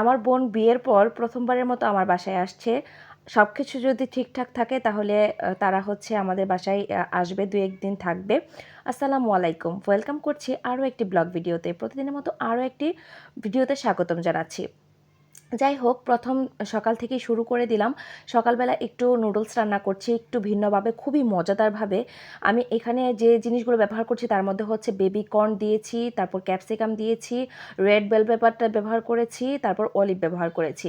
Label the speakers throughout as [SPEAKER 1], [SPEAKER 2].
[SPEAKER 1] আমার বোন বিয়ের পর প্রথমবারের মতো আমার বাসায় আসছে। সব কিছু যদি ঠিকঠাক থাকে তাহলে তারা হচ্ছে আমাদের বাসায় আসবে দু একদিন থাকবে। আসসালামু আলাইকুম। ওয়েলকাম করছি আরও একটি ব্লগ ভিডিওতে। প্রতিদিনের মতো আরও একটি ভিডিওতে স্বাগতম জানাচ্ছি। যাই হোক প্রথম সকাল থেকেই শুরু করে দিলাম। সকালবেলা একটু নুডলস রান্না করছি, একটু ভিন্নভাবে, খুবই মজাদারভাবে। আমি এখানে যে জিনিসগুলো ব্যবহার করছি, তার মধ্যে হচ্ছে বেবি কর্ন দিয়েছি, তারপর ক্যাপসিকাম দিয়েছি রেড বেল পেপারটা ব্যবহার করেছি, তারপর অলিভ ব্যবহার করেছি।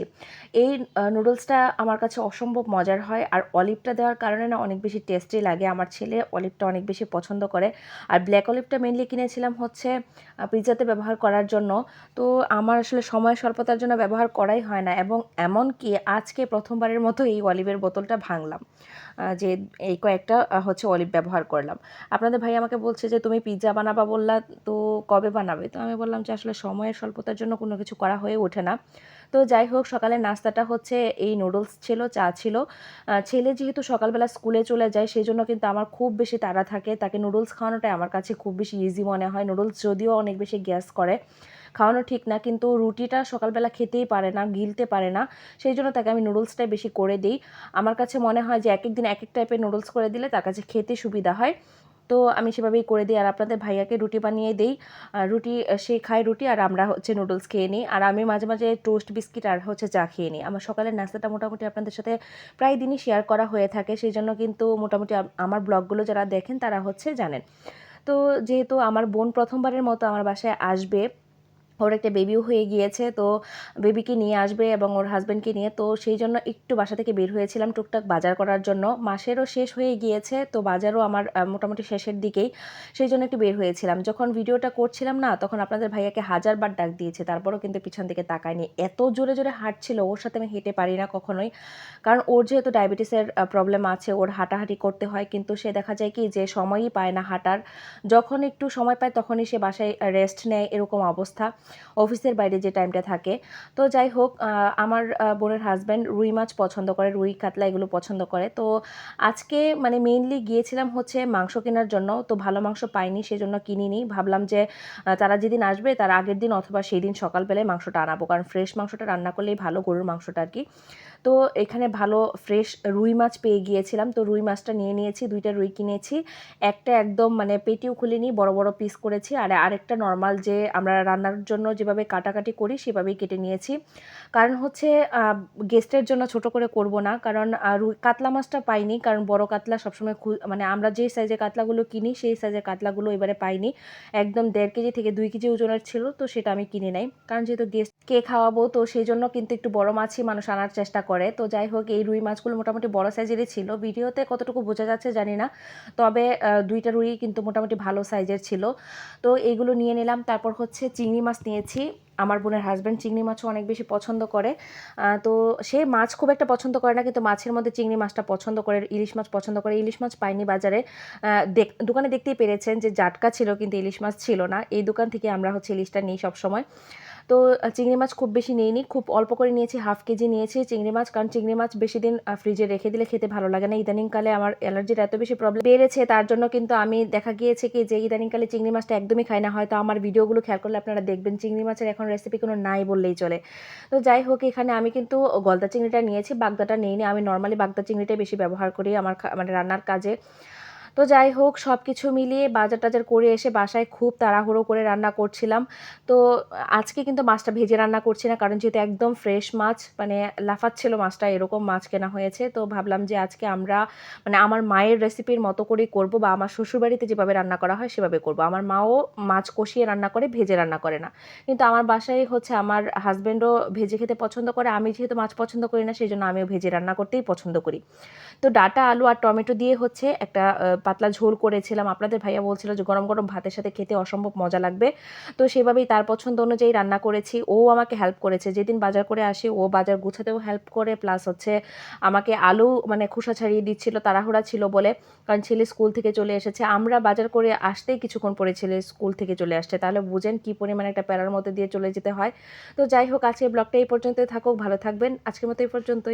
[SPEAKER 1] এই নুডলসটা আমার কাছে অসম্ভব মজার হয়, আর অলিভটা দেওয়ার কারণে না অনেক বেশি টেস্টি লাগে। আমার ছেলে অলিভটা অনেক বেশি পছন্দ করে। আর ব্ল্যাক অলিভটা মেনলি কিনেছিলাম হচ্ছে পিৎজাতে ব্যবহার করার জন্য। তো আমার আসলে সময় স্বল্পতার জন্য ব্যবহার করাই হয় না। এবং এমনকি আজকে প্রথমবারের মতো এই অলিভের বোতলটা ভাঙলাম। যে এই কয়েকটা হচ্ছে অলিভ ব্যবহার করলাম। আপনাদের ভাই আমাকে বলছে যে, তুমি পিৎজা বানাবা বললা, তো কবে বানাবে? তো আমি বললাম যে, আসলে সময়ের স্বল্পতার জন্য কোনো কিছু করা হয়ে ওঠে না। তো যাই হোক সকালের নাস্তাটা হচ্ছে এই নুডলস ছিল, চা ছিল। ছেলে যেহেতু সকালবেলা স্কুলে চলে যায় সেই জন্য কিন্তু আমার খুব বেশি তাড়া থাকে। তাকে নুডলস খাওয়ানোটাই আমার কাছে খুব বেশি ইজি মনে হয়। নুডলস যদিও অনেক বেশি গ্যাস করে। খাওয়ানো ঠিক না, কিন্তু রুটিটা সকালবেলা খেতেই পারে না, গিলতে পারে না। সেই জন্য তাকে আমি নুডলসটাই বেশি করে দিই। আমার কাছে মনে হয় যে এক এক দিন এক এক টাইপের নুডলস করে দিলে তার কাছে খেতে সুবিধা হয়। তো আমি সেভাবেই করে দিই আর আপনাদের ভাইয়াকে রুটি বানিয়ে দিই। আর রুটি সে খায় রুটি আর আমরা হচ্ছে নুডলস খেয়ে নিই। আর আমি মাঝে মাঝে টোস্ট বিস্কিট আর হচ্ছে চা খেয়ে নিই। আমার সকালের নাস্তাটা মোটামুটি আপনাদের সাথে প্রায় দিনই শেয়ার করা হয়ে থাকে। সেই জন্য কিন্তু মোটামুটি আমার ব্লগগুলো যারা দেখেন তারা হচ্ছে জানেন। তো যেহেতু আমার বোন প্রথমবারের মতো আমার বাসায় আসবে ওর একটা বেবিও হয়ে গিয়েছে, তো বেবিকে নিয়ে আসবে এবং ওর হাজব্যান্ডকে নিয়ে, তো সেই জন্য একটু বাসা থেকে বের হয়েছিলাম টুকটাক বাজার করার জন্য। মাসেরও শেষ হয়ে গিয়েছে, তো বাজারও আমার মোটামুটি শেষের দিকেই। সেই জন্য একটু বের হয়েছিলাম। যখন ভিডিওটা করছিলাম না, তখন আপনাদের ভাইয়াকে হাজারবার ডাক দিয়েছে, তারপরও কিন্তু পিছন দিকে তাকায়নি। এত জোরে জোরে হাঁটছিল, ওর সাথে আমি হেঁটে পারি না কখনোই। কারণ ওর যেহেতু ডায়াবেটিসের প্রবলেম আছে, ওর হাঁটাহাঁটি করতে হয়, কিন্তু সে দেখা যায় কি যে সময়ই পায় না হাঁটার। যখন একটু সময় পায়, তখনই সে বাসায় রেস্ট নেয়, এরকম অবস্থা। অফিসের বাইরে যে টাইমটা থাকে। তো যাই হোক আমার বোনের হাজব্যান্ড রুই মাছ পছন্দ করে, রুই কাতলা এগুলো পছন্দ করে। তো আজকে মানে মেইনলি গিয়েছিলাম হচ্ছে মাংস কেনার জন্য, তো ভালো মাংস পাইনি, সেজন্য কিনিনি। ভাবলাম যে তারা যেদিন আসবে, তার আগের দিন অথবা সেই দিন সকালবেলায় মাংসটা আনাবো, কারণ ফ্রেশ মাংসটা রান্না করলেই ভালো গরুর মাংসটা আর কি তো এখানে ভালো ফ্রেশ রুই মাছ পেয়ে গিয়েছিলাম। তো রুই মাছটা নিয়ে নিয়েছি, দুইটা রুই কিনেছি। একটা একদম মানে পেটিও খুলিনি, বড় বড় পিস করেছি। আর আরেকটা নর্মাল যে আমরা রান্নার জন্য যেভাবে কাটাকাটি করি, সেভাবেই কেটে নিয়েছি। কারণ হচ্ছে গেস্টের জন্য ছোট করে করব না। কারণ কাতলা মাছটা পাইনি। কারণ বড় কাতলা সবসময় মানে আমরা যেই সাইজের কাতলাগুলো কিনি, সেই সাইজের কাতলাগুলো এবারে পাইনি। একদম দেড় কেজি থেকে দুই কেজি ওজনের ছিল, তো সেটা আমি কিনে নাই। কারণ যেহেতু গেস্টকে খাওয়াবো, তো সেই জন্য কিন্তু একটু বড় মাছই মানুষ আনার চেষ্টা করে। তো যাই হোক, এই রুই মাছগুলো মোটামুটি বড় সাইজেরই ছিল। ভিডিওতে কতটুকু বোঝা যাচ্ছে জানি না। তবে দুইটা রুই কিন্তু মোটামুটি ভালো সাইজের ছিল। তো এইগুলো নিয়ে নিলাম। তারপর হচ্ছে চিংড়ি মাছ নিয়েছি। আমার বোনের হাজব্যান্ড চিংড়ি মাছও অনেক বেশি পছন্দ করে। তো সে মাছ খুব একটা পছন্দ করে না, কিন্তু মাছের মধ্যে চিংড়ি মাছটা পছন্দ করে, ইলিশ মাছ পছন্দ করে। ইলিশ মাছ পাইনি বাজারে। দোকানে দেখতেই পেরেছেন যে জাটকা ছিল, কিন্তু ইলিশ মাছ ছিল না। এই দোকান থেকে আমরা হচ্ছে ইলিশটা নিই সবসময়। তো চিংড়ি মাছ খুব বেশি নিইনি, খুব অল্প করে নিয়েছি হাফ কেজি নিয়েছি চিংড়ি মাছ, কারণ চিংড়ি মাছ বেশি দিন ফ্রিজে রেখে দিলে খেতে ভালো লাগে না। ইদানিংকালে আমার অ্যালার্জির এত বেশি প্রবলেম বেড়েছে, তার জন্য কিন্তু আমি দেখা গিয়েছে কি যে ইদানিংকালে চিংড়ি মাছটা একদমই খাই না। হয়তো আমার ভিডিওগুলো খেয়াল করলে আপনারা দেখবেন, চিংড়ি মাছের এখন রেসিপি কোনো নাই বললেই চলে। তো যাই হোক, এখানে আমি কিন্তু গলদা চিংড়িটা নিয়েছি, বাগদাটা নিইনি। আমি নর্মালি বাগদা চিংড়িটাই বেশি ব্যবহার করি আমার মানে রান্নার কাজে। তো যাই হোক সব কিছু মিলিয়ে বাজার টাজার করে এসে বাসায় খুব তাড়াহুড়ো করে রান্না করছিলাম। তো আজকে কিন্তু মাছটা ভেজে রান্না করছি না, কারণ যেহেতু একদম ফ্রেশ মাছ মানে লাফাচ্ছিল মাছটা, এরকম মাছ কেনা হয়েছে। তো ভাবলাম যে আজকে আমরা মানে আমার মায়ের রেসিপির মতো করে করব, বা আমার শ্বশুরবাড়িতে যেভাবে রান্না করা হয় সেভাবে করব। আমার মাও মাছ কষিয়ে রান্না করে, ভেজে রান্না করে না। কিন্তু আমার বাসায় হচ্ছে আমার হাজব্যান্ডও ভেজে খেতে পছন্দ করে, আমি যেহেতু মাছ পছন্দ করি না, সেই জন্য আমিও ভেজে রান্না করতেই পছন্দ করি। তো ডাটা, আলু আর টমেটো দিয়ে হচ্ছে একটা পাতলা ঝোল করেছিলাম। আপনাদের ভাইয়া বলছিল যে গরম গরম ভাতের সাথে খেতে অসম্ভব মজা লাগবে। তো সেভাবেই তার পছন্দ অনুযায়ী রান্না করেছি। ও আমাকে হেল্প করেছে। যেদিন বাজার করে আসি, ও বাজার গুছাতেও হেল্প করে। প্লাস হচ্ছে আমাকে আলু মানে খোসা ছাড়িয়ে দিচ্ছিল, তাড়াহুড়া ছিল বলে। কারণ ছেলে স্কুল থেকে চলে এসেছে। আমরা বাজার করে আসতেই কিছুক্ষণ পরে ছেলে স্কুল থেকে চলে আসছে। তাহলে বুঝেন কি পরিমাণে একটা প্যারার মধ্যে দিয়ে চলে যেতে হয়। তো যাই হোক আজকে ব্লগটা এই পর্যন্তই থাকুক। ভালো থাকবেন। আজকের মতো এই পর্যন্তই।